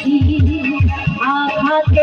আঘাতে আঘাতে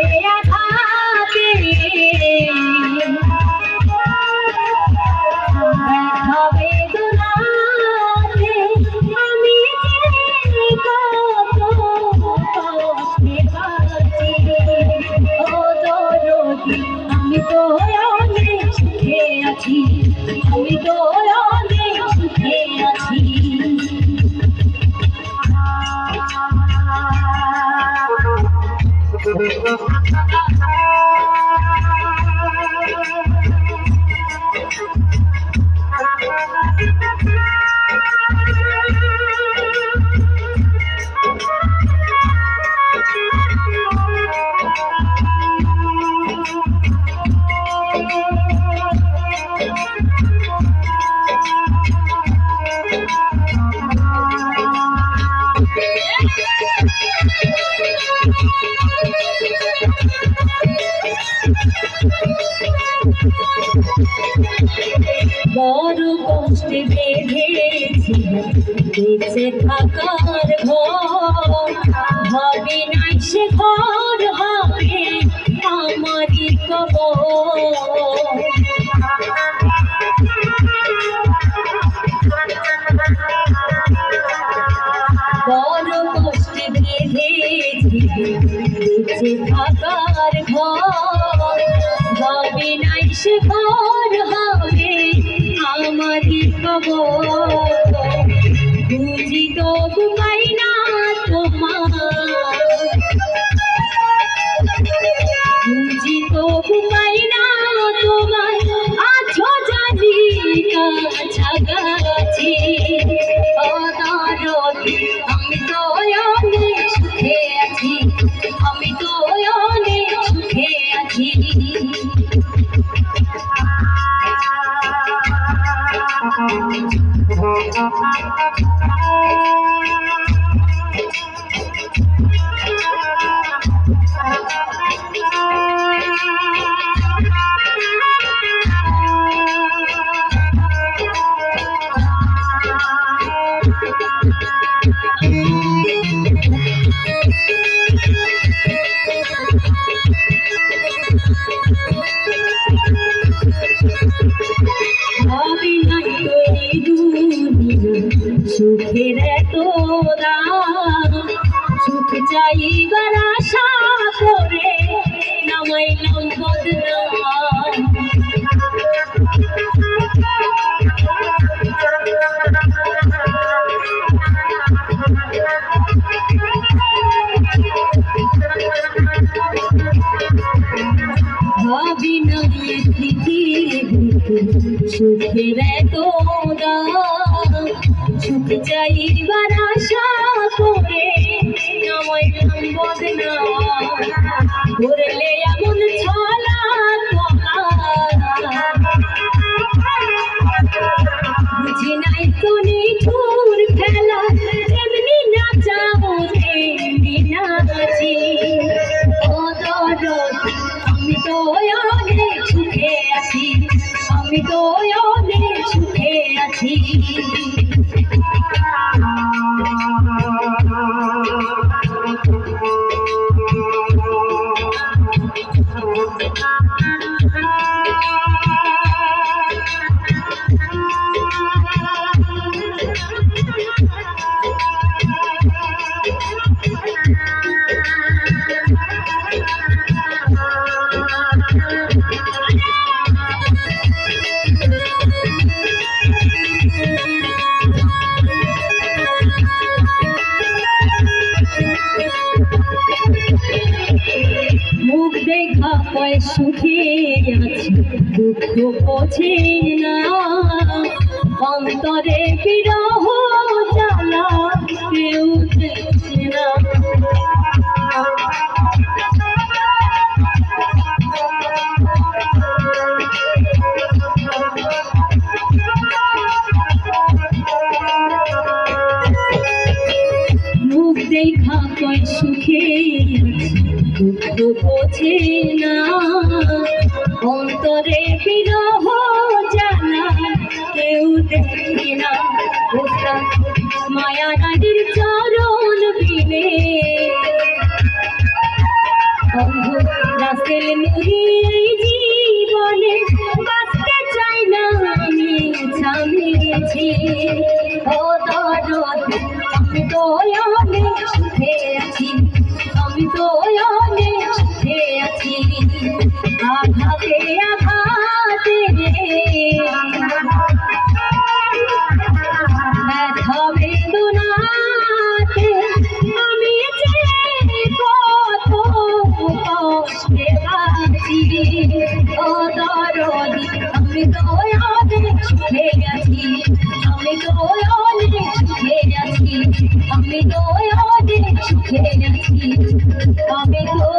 বড় কষ্টে বেঁধেছি বেঁচে থাকার ঘর ভাবি নাই সে ঘর হবে আমারই কবর। বেঁচে থাকার ঘর, ভাবি নাই সে ঘর হবে আমারই বুঝি তো না তোমার। বুঝি তো পাই না তোমার। আছো জানি ভাবি সুখ চাইবার আশা করে নামাইলাম বদনাম ভাবি নাই সুখের দাম সুখ চাইবার আশা আমি মুখ দেখা কয় সুখে আছি দুঃখ বোঝে না। অন্তরে বিরহ দেখা কয় সুখে দুঃখ বোঝে না। অন্তরে বিরহ জানা, কেউ দেখে না। মায়া নারীর চরণ বিনে অন্ধ রাসেল নুরিয়ে ছুটে যাচ্ছি আমি তো অনেক ছুটে যাচ্ছি আমি তো অনেক ছুটে যাচ্ছি আমি তো